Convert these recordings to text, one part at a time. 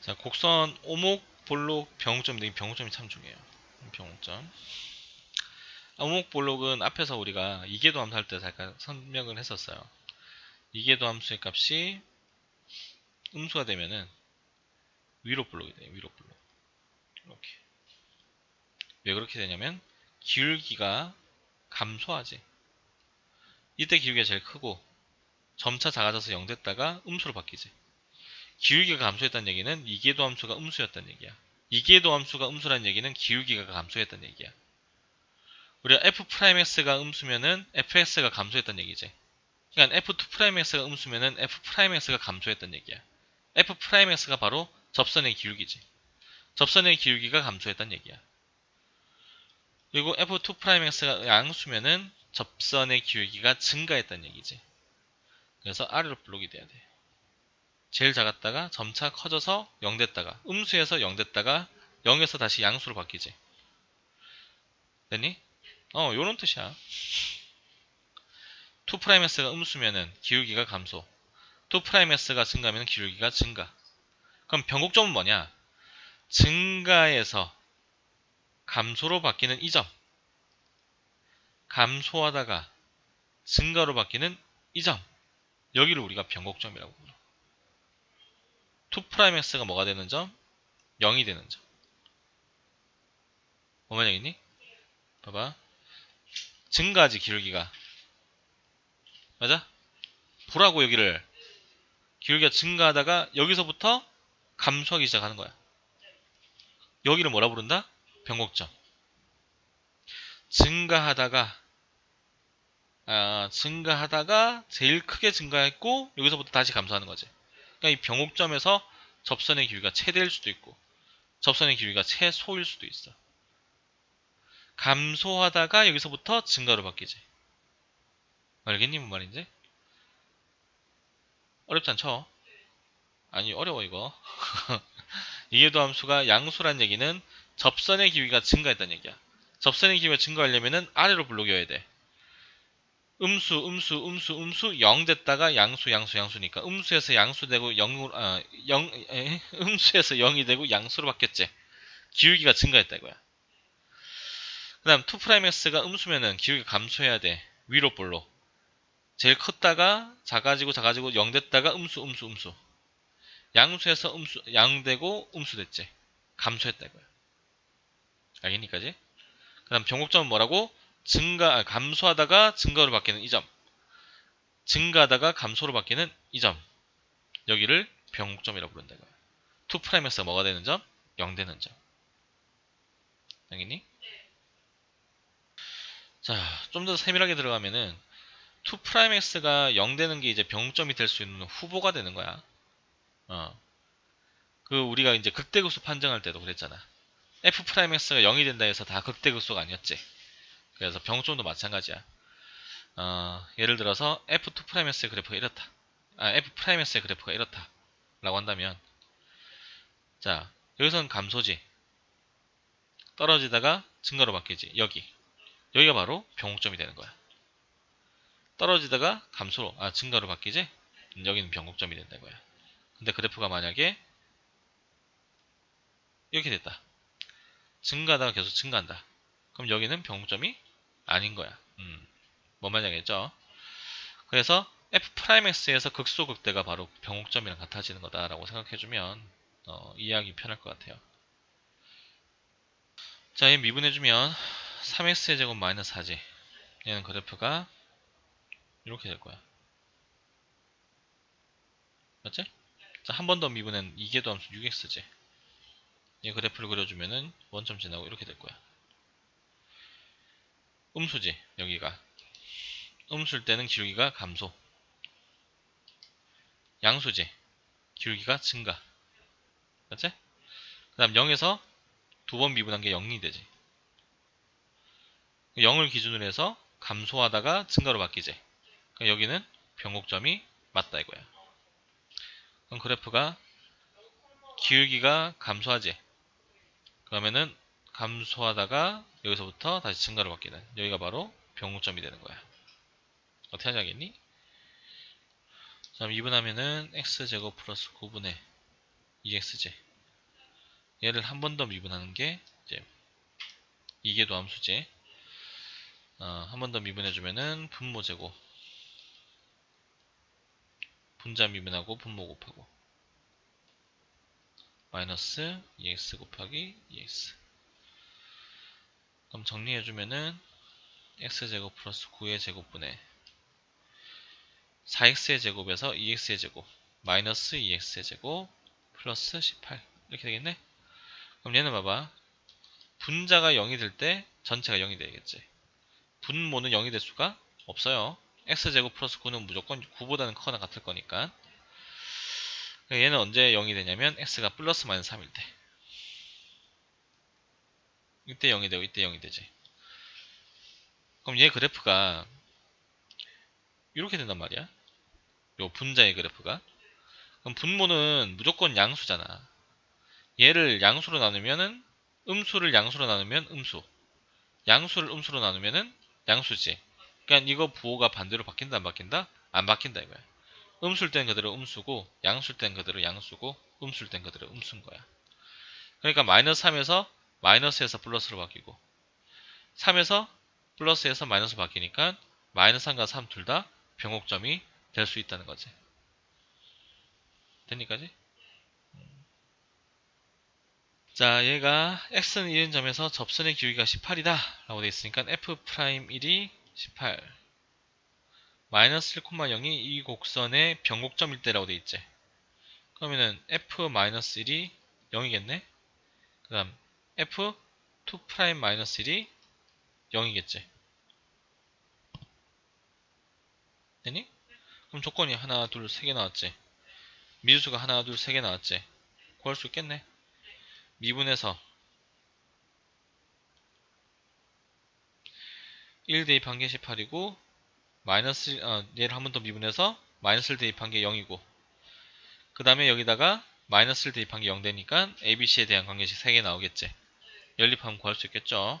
자, 곡선 오목, 볼록, 병목점인데 이 병목점이 참 중요해요. 병목점. 오목 볼록은 앞에서 우리가 이계도 함수 할 때 잠깐 설명을 했었어요. 이계도 함수의 값이 음수가 되면은 위로 볼록이 돼요. 위로 볼록. 이렇게. 왜 그렇게 되냐면 기울기가 감소하지. 이때 기울기가 제일 크고 점차 작아져서 0 됐다가 음수로 바뀌지. 기울기가 감소했다는 얘기는 이계도 함수가 음수였다는 얘기야. 이계도 함수가 음수라는 얘기는 기울기가 감소했다는 얘기야. 우리가 f'x가 음수면은 fx가 감소했다는 얘기지. 그러니까 f2'x가 음수면은 f'x가 감소했다는 얘기야. f'x가 바로 접선의 기울기지. 접선의 기울기가 감소했다는 얘기야. 그리고 f2'x가 양수면은 접선의 기울기가 증가했다는 얘기지. 그래서 아래로 블록이 돼야 돼. 제일 작았다가 점차 커져서 0 됐다가 음수에서 0 됐다가 0에서 다시 양수로 바뀌지. 됐니? 어, 요런 뜻이야. 2's가 음수면은 기울기가 감소. 2's가 증가하면 기울기가 증가. 그럼 변곡점은 뭐냐? 증가에서 감소로 바뀌는 이 점. 감소하다가 증가로 바뀌는 이 점. 여기를 우리가 변곡점이라고 불러. 2'x가 뭐가 되는 점? 0이 되는 점. 뭐만 얘기니? 봐봐. 증가하지 기울기가. 맞아? 보라고 여기를. 기울기가 증가하다가 여기서부터 감소하기 시작하는 거야. 여기를 뭐라 부른다? 변곡점. 증가하다가 아, 증가하다가 제일 크게 증가했고 여기서부터 다시 감소하는 거지. 그러니까 이 병곡점에서 접선의 기울기가 최대일 수도 있고 접선의 기울기가 최소일 수도 있어. 감소하다가 여기서부터 증가로 바뀌지. 알겠니? 뭔 말인지? 어렵지 않죠? 아니 어려워 이거. 이해도 함수가 양수란 얘기는 접선의 기울기가 증가했다는 얘기야. 접선의 기울기가 증가하려면 아래로 불러겨야 돼. 음수, 음수, 음수, 음수 0 됐다가 양수, 양수, 양수니까 음수에서 양수 되고 0으로 아, 0 에, 음수에서 0이 되고 양수로 바뀌었지. 기울기가 증가했다 이거야. 그 다음 2'x가 음수면은 기울기가 감소해야 돼. 위로 볼로. 제일 컸다가 작아지고 작아지고 0 됐다가 음수, 음수, 음수. 양수에서 음수, 양 되고 음수 됐지. 감소했다 이거야. 알겠니까지? 그 다음 병곡점은 뭐라고? 증가, 아, 감소하다가 증가로 바뀌는 이 점. 증가하다가 감소로 바뀌는 이 점. 여기를 병곡점이라고 부른다 이거야. 2'x가 뭐가 되는 점? 0 되는 점. 알겠니? 자, 좀 더 세밀하게 들어가면은 2'x가 0 되는 게 이제 병점이 될 수 있는 후보가 되는 거야. 어. 그 우리가 이제 극대극소 판정할 때도 그랬잖아. f'x가 0이 된다 해서 다 극대극소가 아니었지. 그래서 병점도 마찬가지야. 어, 예를 들어서 f2's의 그래프가 이렇다. 아, f's의 그래프가 이렇다. 라고 한다면 자, 여기서는 감소지. 떨어지다가 증가로 바뀌지. 여기. 여기가 바로 병곡점이 되는 거야. 떨어지다가 감소로, 아, 증가로 바뀌지? 여기는 병곡점이 된다 이거야. 근데 그래프가 만약에 이렇게 됐다. 증가하다가 계속 증가한다. 그럼 여기는 병점이 아닌 거야. 음, 뭔 말인지 알겠죠? 그래서 f'x에서 극소극대가 바로 병곡점이랑 같아지는 거다라고 생각해주면 어, 이해하기 편할 것 같아요. 자, 이 미분해주면 3x의 제곱 마이너스 4지. 얘는 그래프가 이렇게 될 거야. 맞지? 자, 한 번 더 미분은 이계도 함수 6x지. 이 그래프를 그려주면은 원점 지나고 이렇게 될 거야. 음수지, 여기가. 음수일 때는 기울기가 감소. 양수지, 기울기가 증가. 맞지? 그 다음 0에서 두 번 미분한 게 0이 되지. 0을 기준으로 해서 감소하다가 증가로 바뀌지. 그러니까 여기는 변곡점이 맞다 이거야. 그럼 그래프가 기울기가 감소하지. 그러면은 감소하다가 여기서부터 다시 증가로 바뀌는 여기가 바로 병곡점이 되는 거야. 어떻게 하자겠니? 자, 2분하면은 x제곱 플러스 9분의 2xj 얘를 한 번 더 미분하는 게 이제 이게 도함수지. 어, 한 번 더 미분해주면은 분모 제곱. 분자 미분하고 분모 곱하고. 마이너스 2x 곱하기 2x. 그럼 정리해주면은 x제곱 플러스 9의 제곱분의 4x의 제곱에서 2x의 제곱 마이너스 2x의 제곱 플러스 18 이렇게 되겠네? 그럼 얘는 봐봐. 분자가 0이 될 때 전체가 0이 되겠지. 분모는 0이 될 수가 없어요. x제곱 플러스 9는 무조건 9보다는 커나 같을 거니까. 얘는 언제 0이 되냐면 x가 플러스 마이너스 3일 때 이때 0이 되고 이때 0이 되지 그럼 얘 그래프가 이렇게 된단 말이야. 요 분자의 그래프가. 그럼 분모는 무조건 양수잖아. 얘를 양수로 나누면은 음수를 양수로 나누면 음수. 양수를 음수로 나누면은 양수지. 그러니까 이거 부호가 반대로 바뀐다 안 바뀐다? 안 바뀐다 이거야. 음수일 땐 그대로 음수고 양수일 땐 그대로 양수고 음수일 땐 그대로 음수인 거야. 그러니까 마이너스 3에서 마이너스에서 플러스로 바뀌고 3에서 플러스에서 마이너스 바뀌니까 마이너스 3과 3 둘 다 병곡점이 될 수 있다는 거지. 됩니까지? 자, 얘가 x는 1인 점에서 접선의 기울기가 18이다 라고 되어 있으니까 f'1이 18 마이너스 1,0이 이 곡선의 변곡점일 때라고 되어 있지. 그러면은 f-1이 0이겠네? 그 다음 f2'-1이 0이겠지. 되니? 그럼 조건이 하나, 둘, 세 개 나왔지. 미수가 하나, 둘, 세 개 나왔지. 구할 수 있겠네. 미분해서 1 대입한 게 18이고 마이너스 어, 얘를 한 번 더 미분해서 마이너스를 대입한 게 0이고 그 다음에 여기다가 마이너스를 대입한 게 0 되니까 ABC에 대한 관계식 3개 나오겠지. 연립하면 구할 수 있겠죠.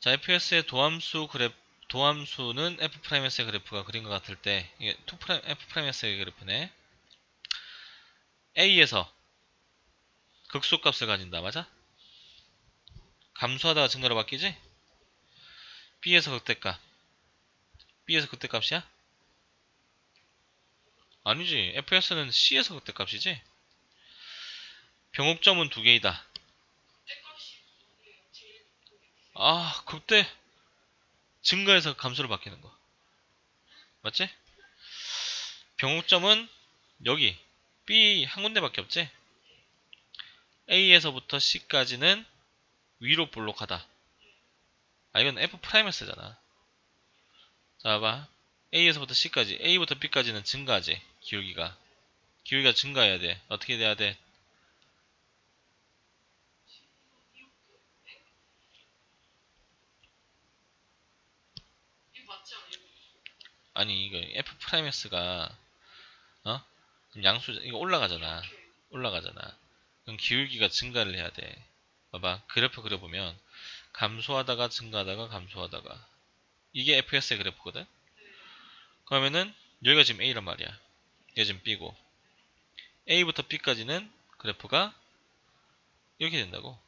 자, fs의 도함수 그래프 도함수는 f's의 그래프가 그린 것 같을 때 이게 2' f's의 그래프네. a에서 극소값을 가진다. 맞아? 감소하다가 증가로 바뀌지? B에서 극대값. b에서 극대값이야? 아니지. fs는 c에서 극대값이지? 병옥점은 두 개이다. 아, 그때 증가해서 감소로 바뀌는 거. 맞지? 병목점은 여기 B 한 군데밖에 없지? A에서부터 C까지는 위로 볼록하다. 아, 이건 F 프라이머스잖아. 자, 봐. A에서부터 C까지, A부터 B까지는 증가하지. 기울기가. 기울기가 증가해야 돼. 어떻게 돼야 돼? 아니 이거 f 프라임스가 어 양수 이거 올라가잖아 올라가잖아 그럼 기울기가 증가를 해야 돼 봐봐 그래프 그려보면 감소하다가 증가하다가 감소하다가. 이게 fs의 그래프거든? 그러면은 여기가 지금 a란 말이야. 여기가 지금 b고. A부터 b까지는 그래프가 이렇게 된다고.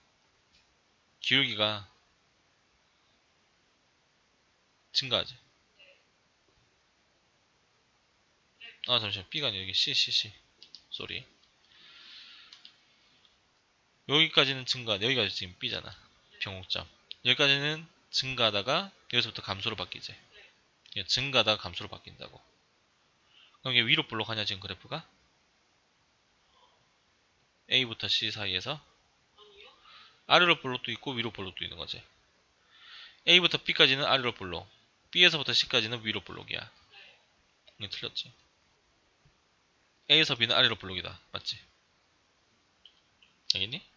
기울기가 증가하지. 아 잠시만. B가 아니라 여기 C C C. 쏘리 여기까지는 증가 여기가 지금 B잖아 병옥점. 여기까지는 증가하다가 여기서부터 감소로 바뀌지. 증가하다가 감소로 바뀐다고. 그럼 이게 위로 볼록하냐 지금 그래프가? A부터 C 사이에서? 아래로 볼록도 있고 위로 볼록도 있는 거지. A부터 B까지는 아래로 볼록. B에서부터 C까지는 위로 볼록이야. 이게 틀렸지? A에서 B는 아래로 블록이다. 맞지? 알겠니?